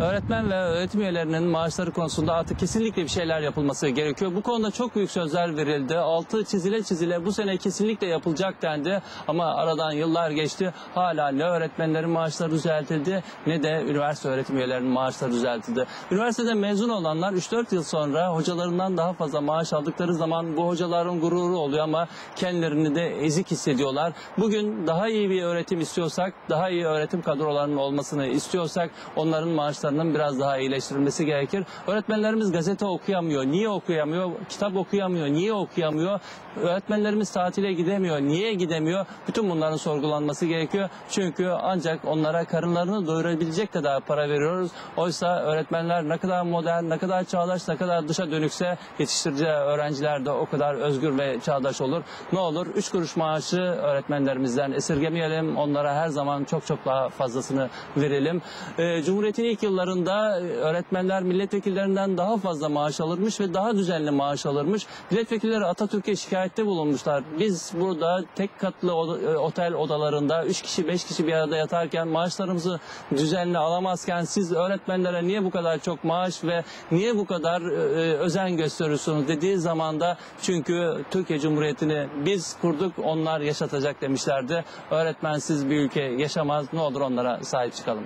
Öğretmen ve öğretim üyelerinin maaşları konusunda artık kesinlikle bir şeyler yapılması gerekiyor. Bu konuda çok büyük sözler verildi. Altı çizile çizile bu sene kesinlikle yapılacak dendi. Ama aradan yıllar geçti. Hala ne öğretmenlerin maaşları düzeltildi ne de üniversite öğretim üyelerinin maaşları düzeltildi. Üniversitede mezun olanlar 3-4 yıl sonra hocalarından daha fazla maaş aldıkları zaman bu hocaların gururu oluyor ama kendilerini de ezik hissediyorlar. Bugün daha iyi bir öğretim istiyorsak, daha iyi öğretim kadrolarının olmasını istiyorsak onların maaşlarının biraz daha iyileştirilmesi gerekir. Öğretmenlerimiz gazete okuyamıyor. Niye okuyamıyor? Kitap okuyamıyor. Niye okuyamıyor? Öğretmenlerimiz tatile gidemiyor. Niye gidemiyor? Bütün bunların sorgulanması gerekiyor. Çünkü ancak onlara karınlarını doyurabilecek kadar para veriyoruz. Oysa öğretmenler ne kadar modern, ne kadar çağdaş, ne kadar dışa dönükse yetiştireceği öğrenciler de o kadar özgür ve çağdaş olur. Ne olur 3 kuruş maaşı öğretmenlerimizden esirgemeyelim. Onlara her zaman çok çok daha fazlasını verelim. Ee, Cumhuriyet'in ilk yıllarında e, öğretmenler milletvekillerinden daha fazla maaş alırmış ve daha düzenli maaş alırmış. Milletvekilleri Atatürk'e şikayette bulunmuşlar. Biz burada tek katlı e, otel odalarında 3 kişi 5 kişi bir arada yatarken maaşlarımızı düzenli alamazken siz öğretmenlere niye bu kadar çok maaş ve niye bu kadar e, özen gösteriyorsunuz dediği zaman da çünkü Türkiye Cumhuriyeti'ni biz kurduk onlar yaşatacak demişlerdi. Öğretmensiz bir ülke yaşamaz. Ne olur onlara sahip çıkalım.